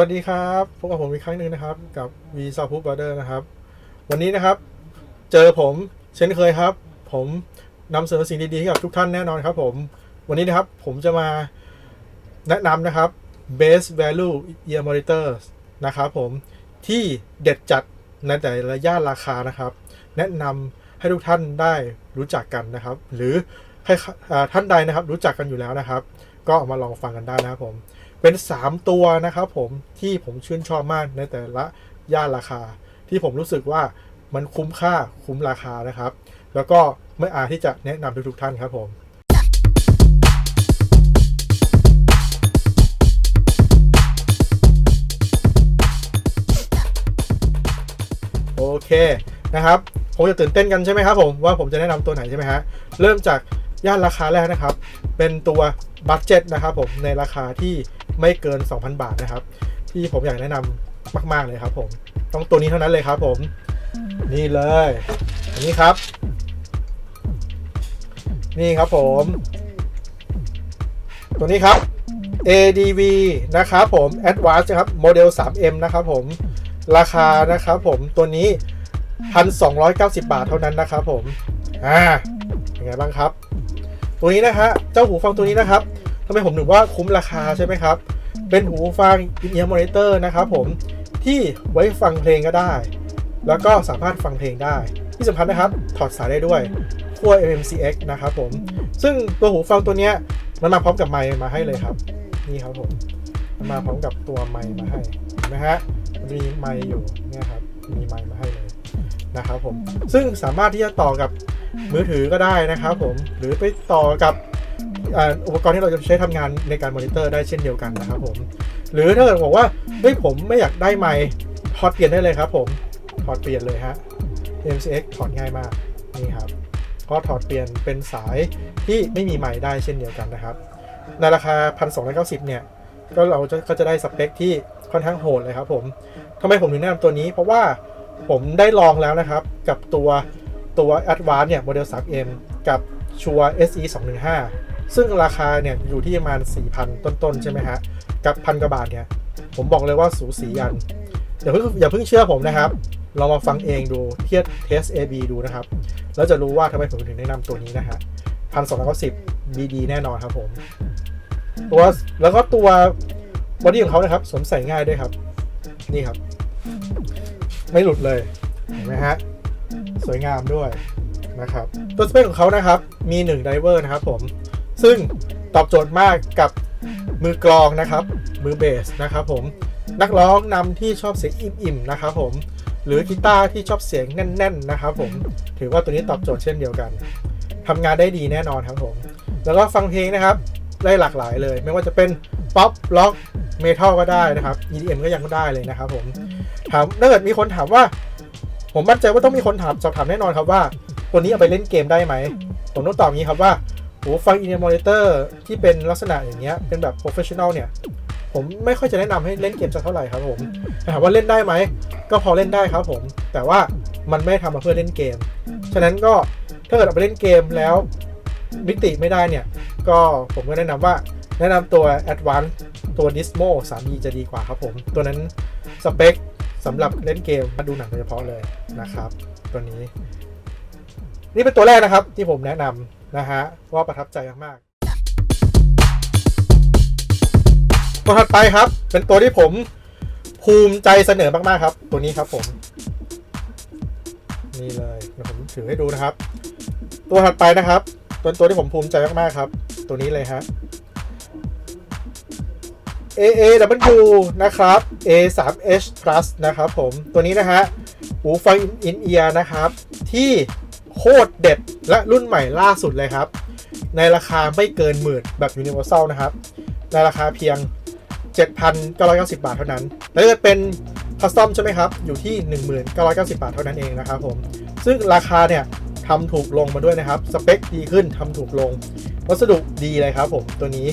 วัสดีครับพบกับผมอีกครั้งหนึ่งนะครับ กับวีซาพูบอร์เดอร์นะครับ วันนี้นะครับ เจอผมเช่นเคยครับ ผมนำเสนอสิ่งดีๆให้กับทุกท่านแน่นอนครับ ผม วันนี้นะครับผมจะมาแนะนำนะครับ base value ear monitor นะครับผมที่เด็ดจัดในแต่ละย่านราคานะครับ แนะนำให้ทุกท่านได้รู้จักกันนะครับ หรือให้ท่านใดนะครับรู้จักกันอยู่แล้วนะครับ ก็เอามาลองฟังกันได้นะครับผม เป็น 3 ตัวนะครับผมที่ผมชื่นชอบมากในแต่ละย่านราคา ที่ผมรู้สึกว่ามันคุ้มค่าคุ้มราคานะครับ แล้วก็ไม่อาจที่จะแนะนำทุกๆท่านครับผมโอเคนะครับคงจะตื่นเต้นกันใช่ไหมครับผมว่าผมจะแนะนำตัวไหนใช่ไหมฮะเริ่มจากย่านราคาแรกนะครับ เป็นตัวบัตเจ็ตนะครับผมในราคาที่ ไม่เกิน 2,000 บาทนะครับ ที่ผมอยากแนะนำมาก ๆ เลยครับผม ต้องตัวนี้เท่านั้นเลยครับผม นี่เลย อันนี้ครับ นี่ครับผม ตัวนี้ครับ ADV นะครับผม Advanced นะครับโมเดล 3M นะครับผม ราคานะครับผมตัวนี้ 1,290 บาทเท่านั้นนะครับผม อ่า เป็นไงบ้างครับ ตัวนี้นะฮะ เจ้าหูฟังตัวนี้นะครับ ทำไมผมถึงว่าคุ้มราคาใช่ไหมครับ เป็นหูฟัง in-ear monitor นะครับผมที่ไว้ฟังเพลงก็ได้ แล้วก็สามารถฟังเพลงได้ ที่สำคัญนะครับ ถอดสายได้ด้วยขั้ว MMCX นะครับผม ซึ่งตัวหูฟังตัวเนี้ยมันมาพร้อมกับไมค์มาให้เลยครับ นี่ครับผมมันมาพร้อมกับตัวไมค์มาให้เห็นไหมฮะมันมีไมค์อยู่เนี่ยครับมีไมค์มาให้เลยนะครับผมซึ่งสามารถที่จะต่อกับมือถือก็ได้นะครับผมหรือไปต่อกับ อุปกรณ์ที่เราจะใช้ทำงานในการมอนิเตอร์ได้เช่นเดียวกันนะครับผม หรือถ้าเกิดบอกว่าเฮ้ยผมไม่อยากได้ไมค์ถอดเปลี่ยนได้เลยครับผมถอดเปลี่ยนเลยฮะ MCX ถอดง่ายมากนี่ครับก็ถอดเปลี่ยนเป็นสายที่ไม่มีไมค์ได้เช่นเดียวกันนะครับ ในราคา 1,290 เนี่ยก็เราจะก็จะได้สเปคที่ค่อนข้างโหดเลยครับผมทำไมผมถึงแนะนำตัวนี้ เพราะว่าผมได้ลองแล้วนะครับ กับตัวตัว advance เนี่ยโมเดล 3M กับชัว SE 215 ซึ่งราคาเนี่ยอยู่ที่ประมาณ 4,000 ต้นๆ ใช่ไหมฮะ กับพันกว่าบาทเนี่ย ผมบอกเลยว่าสูสีกัน อย่าเพิ่งอย่าเพิ่งเชื่อผมนะครับลองมาฟังเองดูเทียบเทส AB ดูนะครับ แล้วจะรู้ว่าทำไมผมถึงแนะนำตัวนี้นะฮะพันสองร้อยสิบ BD แน่นอนครับผม ตัวแล้วก็ตัวบอดี้ของเขานะครับสวมใส่ง่ายด้วยครับ นี่ครับ ไม่หลุดเลย เห็นไหมฮะ สวยงามด้วยนะครับ ตัวสเปคของเขานะครับ มี1ไดเวอร์นะครับผม ซึ่งตอบโจทย์มากกับมือกลองนะครับ มือเบสนะครับผมนักร้องนำที่ชอบเสียงอิ่มๆนะครับผมหรือกีตาร์ที่ชอบเสียงแน่น ๆ นะครับผมถือว่าตัวนี้ตอบโจทย์เช่นเดียวกันทำงานได้ดีแน่นอนครับผมแล้วก็ฟังเพลงนะครับได้หลากหลายเลย ไม่ว่าจะเป็นป๊อปล็อกเมทัลก็ได้นะครับ EDM ก็ยังได้เลยนะครับผมถามถ้าเกิดมีคนถามว่า ผมมั่นใจว่าต้องมีคนถามสอบถามแน่นอนครับว่า ตัวนี้เอาไปเล่นเกมได้ไหมผมต้องตอบงี้ครับว่า หูฟัง in-ear monitor ที่เป็นลักษณะอย่างเงี้ยเป็นแบบ professional เนี่ยผมไม่ค่อยจะแนะนำให้เล่นเกมสักเท่าไหร่ครับผมแต่ถามว่าเล่นได้ไหม ก็พอเล่นได้ครับผม แต่ว่ามันไม่ได้ทำมาเพื่อเล่นเกม ฉะนั้นก็ถ้าเกิดเอาไปเล่นเกมแล้วมิติไม่ได้เนี่ย ก็ผมก็แนะนำว่าแนะนำตัว Advanced ตัว Dismo 3D จะดีกว่าครับผม ตัวนั้นสเปคสำหรับเล่นเกมมาดูหนังโดยเฉพาะเลยนะครับ ตัวนี้ นี่เป็นตัวแรกนะครับที่ผมแนะนำ นะฮะว่าประทับใจมากๆตัวถัดไปครับ เป็นตัวที่ผมภูมิใจเสนอมากๆครับ ตัวนี้ครับผม นี่เลยเดี๋ยวผมถือให้ดูนะครับ ตัวถัดไปนะครับ ตัวตัวที่ผมภูมิใจมากๆครับ ตัวนี้เลยฮะ AAW นะครับ A3H Plus นะครับผมตัวนี้นะฮะหูฟัง in ear นะครับ ที่ ตรเด็ดและรุ่นใหม่ล่าสุดเลยครับ ในราคาไม่เกินหมื่นแบบ Universal นะครับ ในราคาเพียง 7,990 บาทเท่านั้น แล้วจะเป็นคัสตอมใช่ไหมครับ อยู่ที่ 1990 บาทเท่านั้นเองนะครับผม ซึ่งราคาเนี่ยทำถูกลงมาด้วยนะครับ สเปคดีขึ้นทำถูกลง วัสดุดีเลยครับผม ตัวนี้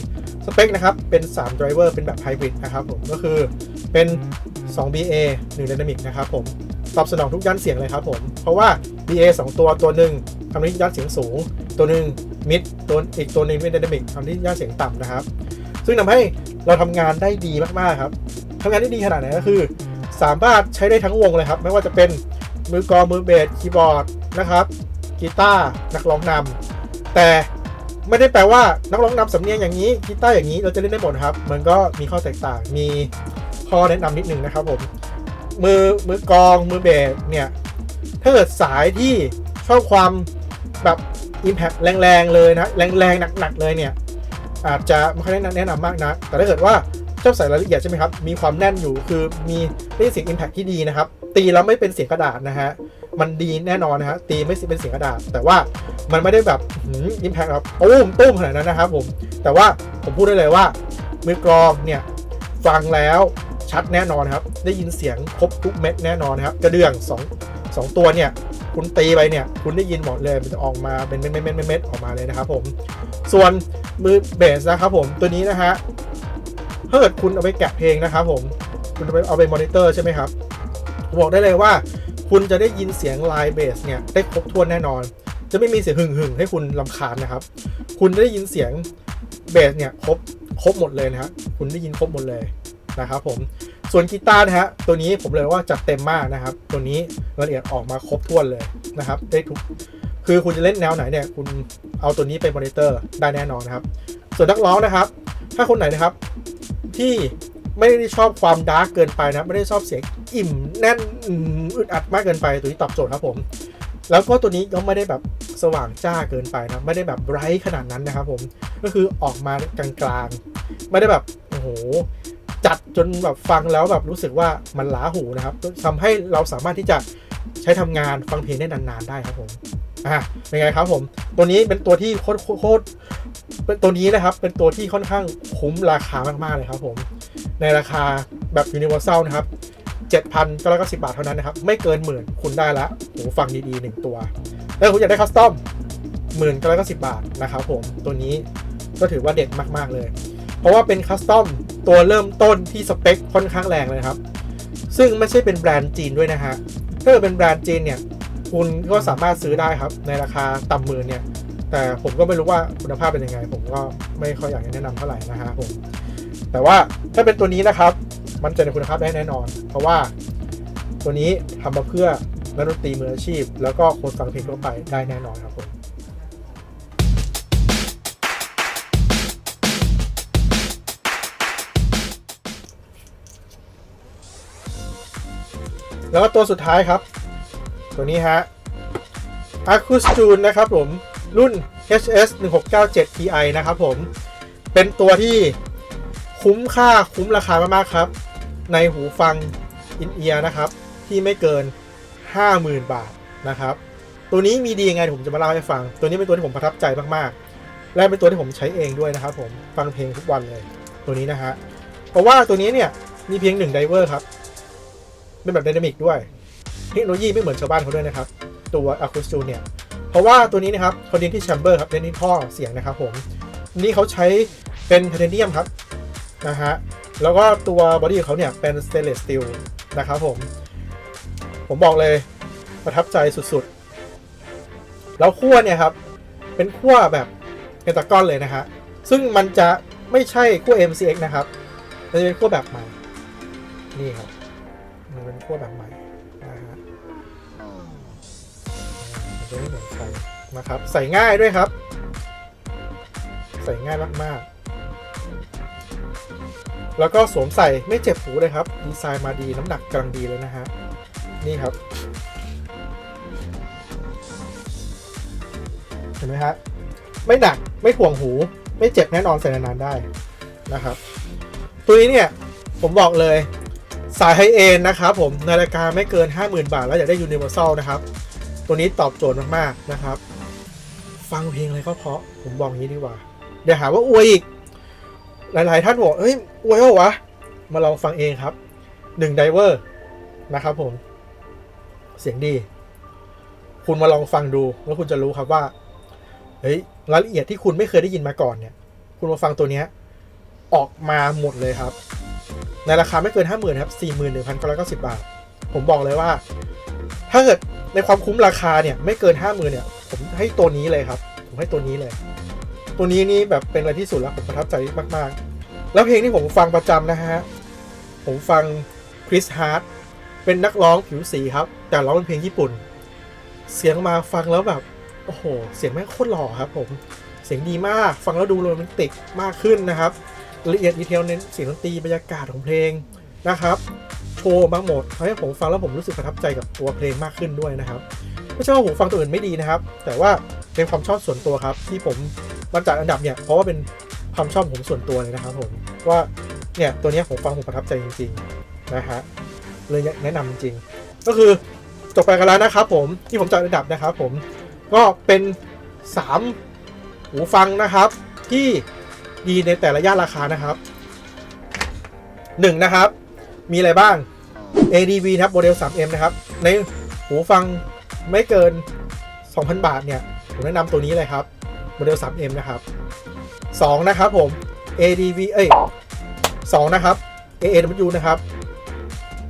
สเปคนะครับ เป็น3 driver เป็นแบบไฮบริดนะครับผม ก็คือเป็น 2 BA 1 Dynamic นะครับผม ตอบสนองทุกย่านเสียงเลยครับผม เพราะว่า BA 2 ตัวตัวหนึ่งทำให้ย่านเสียงสูง ตัวหนึ่งมิดตัวอีกตัวหนึ่งเป็น Dynamic ทำให้ย่านเสียงต่ำนะครับ ซึ่งทำให้เราทำงานได้ดีมากๆครับทำงานได้ดีขนาดไหนก็คือ สามารถใช้ได้ทั้งวงเลยครับ ไม่ว่าจะเป็นมือกอมือเบสคีย์บอร์ดนะครับกีตาร์นักร้องนำแต่ไม่ได้แปลว่านักร้องนำสำเนียงอย่างนี้กีตาร์อย่างนี้เราจะเล่นได้หมดครับ มันก็มีข้อแตกต่างมีข้อแนะนำนิดนึงนะครับผม มือมือกองมือเบสเนี่ย ถ้าเกิดสายที่ชอบความแบบ Impact แรงๆเลยนะ แรงๆหนักๆเลยเนี่ย อาจจะไม่ค่อยแนะนำแนะนำมากนะ แต่ถ้าเกิดว่าชอบใส่รายละเอียดใช่ไหมครับ มีความแน่นอยู่คือมีได้เสียง Impact ที่ดีนะครับ ตีแล้วไม่เป็นเสียงกระดาษนะฮะมันดีแน่นอนนะฮะตีไม่เป็นเสียงกระดาษ แต่ว่ามันไม่ได้แบบอิมแพคแบบตุ้มตุ้มขนาดนั้นนะครับผมแต่ว่าผมพูดได้เลยว่ามือกลองเนี่ยฟังแล้ว ชัดแน่นอนครับ ได้ยินเสียงครบทุกเม็ดแน่นอนครับ กระเดื่องสองสองตัวเนี่ย คุณตีไปเนี่ย คุณได้ยินหมดเลย มันจะออกมาเป็นเม็ดเม็ดเม็ดเม็ดออกมาเลยนะครับผม ส่วนมือเบสนะครับผม ตัวนี้นะฮะ ถ้าเกิดคุณเอาไปแกะเพลงนะครับผม คุณเอาไปเอาไปมอนิเตอร์ใช่ไหมครับ บอกได้เลยว่า คุณจะได้ยินเสียงไลน์เบสเนี่ย ได้ครบถ้วนแน่นอน จะไม่มีเสียงหึ่งหึ่งๆให้คุณลำคาญนะครับ คุณได้ยินเสียงเบสเนี่ยครบครบหมดเลยนะฮะ คุณได้ยินครบหมดเลย นะครับผมส่วนกีตาร์นะฮะตัวนี้ผมเลยว่าจัดเต็มมากนะครับ ตัวนี้รายละเอียดออกมาครบถ้วนเลยนะครับ ได้ทุกคือคุณจะเล่นแนวไหนเนี่ยคุณเอาตัวนี้ไปมอนิเตอร์ได้แน่นอนนะครับ ส่วนนักร้องนะครับ ถ้าคนไหนนะครับ ที่ไม่ได้ชอบความดาร์กเกินไปนะไม่ได้ชอบเสียงอิ่มแน่นอึดอัดมากเกินไปตัวนี้ตอบโจทย์ครับผม แล้วก็ตัวนี้ก็ไม่ได้แบบสว่างจ้าเกินไปนะไม่ได้แบบไบรท์ขนาดนั้นนะครับผมก็คือออกมากลางๆ ไม่ได้แบบโอ้โห จัดจนแบบฟังแล้วแบบรู้สึกว่ามันล้าหูนะครับทำให้เราสามารถที่จะใช้ทำงานฟังเพลงได้นานๆได้ครับผมอะเป็นไงครับผม ตัวนี้เป็นตัวที่โคตรโคตรเป็นตัวนี้นะครับ เป็นตัวที่ค่อนข้างคุ้มราคามากๆเลยครับผม ในราคาแบบ Universal นะครับ7,990บาทเท่านั้นนะครับ ไม่เกินหมื่นคุณได้ละหูฟังดีๆหนึ่งตัว แล้วคุณอยากได้คัสตอมหมื่นก็สิบาทนะครับผมตัวนี้ก็ถือว่าเด็ดมากๆเลย เพราะว่าเป็นคัสตอม ตัวเริ่มต้นที่สเปคค่อนข้างแรงเลยครับ ซึ่งไม่ใช่เป็นแบรนด์จีนด้วยนะฮะถ้าเป็นแบรนด์จีนเนี่ยคุณก็สามารถซื้อได้ครับในราคาต่ำหมื่นเนี่ยแต่ผมก็ไม่รู้ว่าคุณภาพเป็นยังไง ผมก็ไม่ค่อยอยากจะแนะนำเท่าไหร่นะฮะผมแต่ว่าถ้าเป็นตัวนี้นะครับมันจะในคุณภาพได้แน่นอน เพราะว่าตัวนี้ทำมาเพื่อนักดนตรีมืออาชีพ แล้วก็คนฟังเพลงทั่วไปได้แน่นอนครับผม แล้วก็ตัวสุดท้ายครับ ตัวนี้ฮะ a c u s t u n นะครับผม รุ่น HS 1697 Ti นะครับผม เป็นตัวที่คุ้มค่าคุ้มราคามากๆครับ ในหูฟังอินเอียร์นะครับ ที่ไม่เกิน 50,000 บาทนะครับ ตัวนี้มีดียังไงผมจะมาเล่าให้ฟัง ตัวนี้เป็นตัวที่ผมประทับใจมากๆ และเป็นตัวที่ผมใช้เองด้วยนะครับผม ฟังเพลงทุกวันเลย ตัวนี้นะฮะ เพราะว่าตัวนี้เนี่ยมีเพียงหนึ่งไดเวอร์ครับ เป็นแบบไดนามิกด้วย เทคโนโลยีไม่เหมือนชาวบ้านเขาด้วยนะครับ ตัว a c u s t u เนี่ย เพราะว่าตัวนี้นะครับเขาเน้นที่แชมเบอร์ครับเน้นที่ท่อเสียงนะครับผม นี่เขาใช้เป็นไทเทเนียมครับนะฮะแล้วก็ตัวบอดี้ของเขาเนี่ยเป็นสเตนเลสสตีลนะครับผม ผมบอกเลยประทับใจสุดๆ แล้วขั้วเนี่ยครับ เป็นขั้วแบบเพนตากอนเลยนะฮะซึ่งมันจะไม่ใช่ขั้ว MCX นะครับมันจะเป็นขั้วแบบใหม่นี่ครับ มันเป็นขั้วแบบใหม่นะฮะมันจะไม่เหมือนใครนะครับ ใส่ง่ายด้วยครับ ใส่ง่ายมากๆ แล้วก็สวมใส่ไม่เจ็บหูเลยครับ ดีไซน์มาดีน้ำหนักกำลังดีเลยนะฮะ นี่ครับ เห็นไหมฮะ ไม่หนักไม่ถ่วงหู ไม่เจ็บแน่นอนใส่นานๆได้นะครับ ตัวนี้เนี่ย ผมบอกเลย สายไฮเอนนะครับผมในราคาไม่เกิน 50,000 บาท แล้วอยากได้ Universal นะครับ ตัวนี้ตอบโจทย์มากๆนะครับ ฟังเพลงอะไรก็เพราะผมบอกงี้ดีกว่า เดี๋ยวหาว่าอวยอีก หลายๆท่านบอกเอ้ยอวยเหรอวะ มาลองฟังเองครับหนึ่งไดเวอร์นะครับผม เสียงดี คุณมาลองฟังดูแล้วคุณจะรู้ครับว่าเฮ้ยรายละเอียดที่คุณไม่เคยได้ยินมาก่อนเนี่ย คุณมาฟังตัวเนี้ย ออกมาหมดเลยครับ ในราคาไม่เกิน 5 0,000ครับ41,990 บาท ผมบอกเลยว่า ถ้าเกิดในความคุ้มราคาเนี่ยไม่เกิน 50,000เนี่ยผมให้ตัวนี้เลยครับ ผมให้ตัวนี้เลย ตัวนี้นี่แบบเป็นอะไรที่สุดแล้วผมประทับใจมากๆ แล้วเพลงที่ผมฟังประจำนะฮะ ผมฟังคริสฮาร์ดเป็นนักร้องผิวสีครับ แต่ร้องเป็นเพลงญี่ปุ่น เสียงมาฟังแล้วแบบ โอ้โห เสียงแม่งโคตรหล่อครับผม เสียงดีมาก ฟังแล้วดูโรแมนติกมากขึ้นนะครับ ละเอียดดีเทลเน้นเสียงดนตรีบรรยากาศของเพลงนะครับ โชว์มาหมดทำให้ผมฟังแล้วผมรู้สึกประทับใจกับตัวเพลงมากขึ้นด้วยนะครับไม่ใช่ว่าผมฟังตัวอื่นไม่ดีนะครับ แต่ว่าเป็นความชอบส่วนตัวครับ ที่ผมมาจัดอันดับเนี่ยเพราะว่าเป็นความชอบผมส่วนตัวเลยนะครับผมว่าเนี่ยตัวนี้ผมฟังผมประทับใจจริงๆนะฮะเลยแนะนำจริง ก็คือจบไปกันแล้วนะครับผมที่ผมจัดอันดับนะครับผมก็เป็น 3 หูฟังนะครับที่ ดีในแต่ละย่านราคานะครับ 1 นะครับ มีอะไรบ้าง ADV นะครับโมเดล 3M นะครับ ในหูฟังไม่เกิน 2,000 บาทเนี่ย ผมแนะนำตัวนี้เลยครับ โมเดล 3M นะครับ 2 นะครับผม ADV เอ้ย2นะครับ AAW นะครับ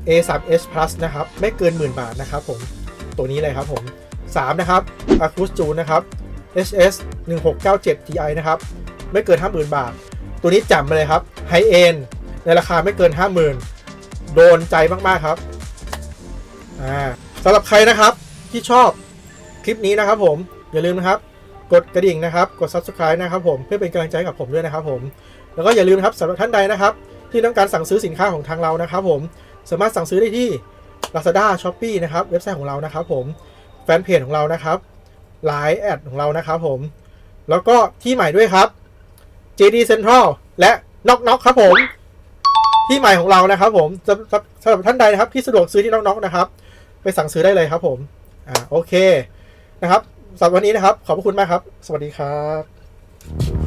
A3S Plus นะครับ ไม่เกินหมื่นบาทนะครับผมตัวนี้เลยครับผม 3 นะครับ Acus June นะครับ HS 1697 Ti นะครับ ไม่เกิน50,000บาท ตัวนี้จับมาเลยครับ High End ในราคาไม่เกิน50,000โดนใจมากๆครับอ่าสำหรับใครนะครับที่ชอบคลิปนี้นะครับผมอย่าลืมนะครับกดกระดิ่งนะครับ กด Subscribe นะครับผมเพื่อเป็นกำลังใจกับผมด้วยนะครับผม แล้วก็อย่าลืมนะครับสำหรับท่านใดนะครับ ที่ต้องการสั่งซื้อสินค้าของทางเรานะครับผมสามารถสั่งซื้อได้ที่ Lazada Shopee นะครับเว็บไซต์ของเรานะครับผมแฟนเพจของเรานะครับ Line แอดของเรานะครับผม แล้วก็ที่ใหม่ด้วยครับ JD Central และน็อกน็อกครับผม ที่ใหม่ของเรานะครับผมสำหรับท่านใดนะครับ ที่สะดวกซื้อที่น็อกน็อกนะครับ ไปสั่งซื้อได้เลยครับผมอ่าโอเคนะครับสำหรับวันนี้นะครับ ขอบพระคุณมากครับ สวัสดีครับ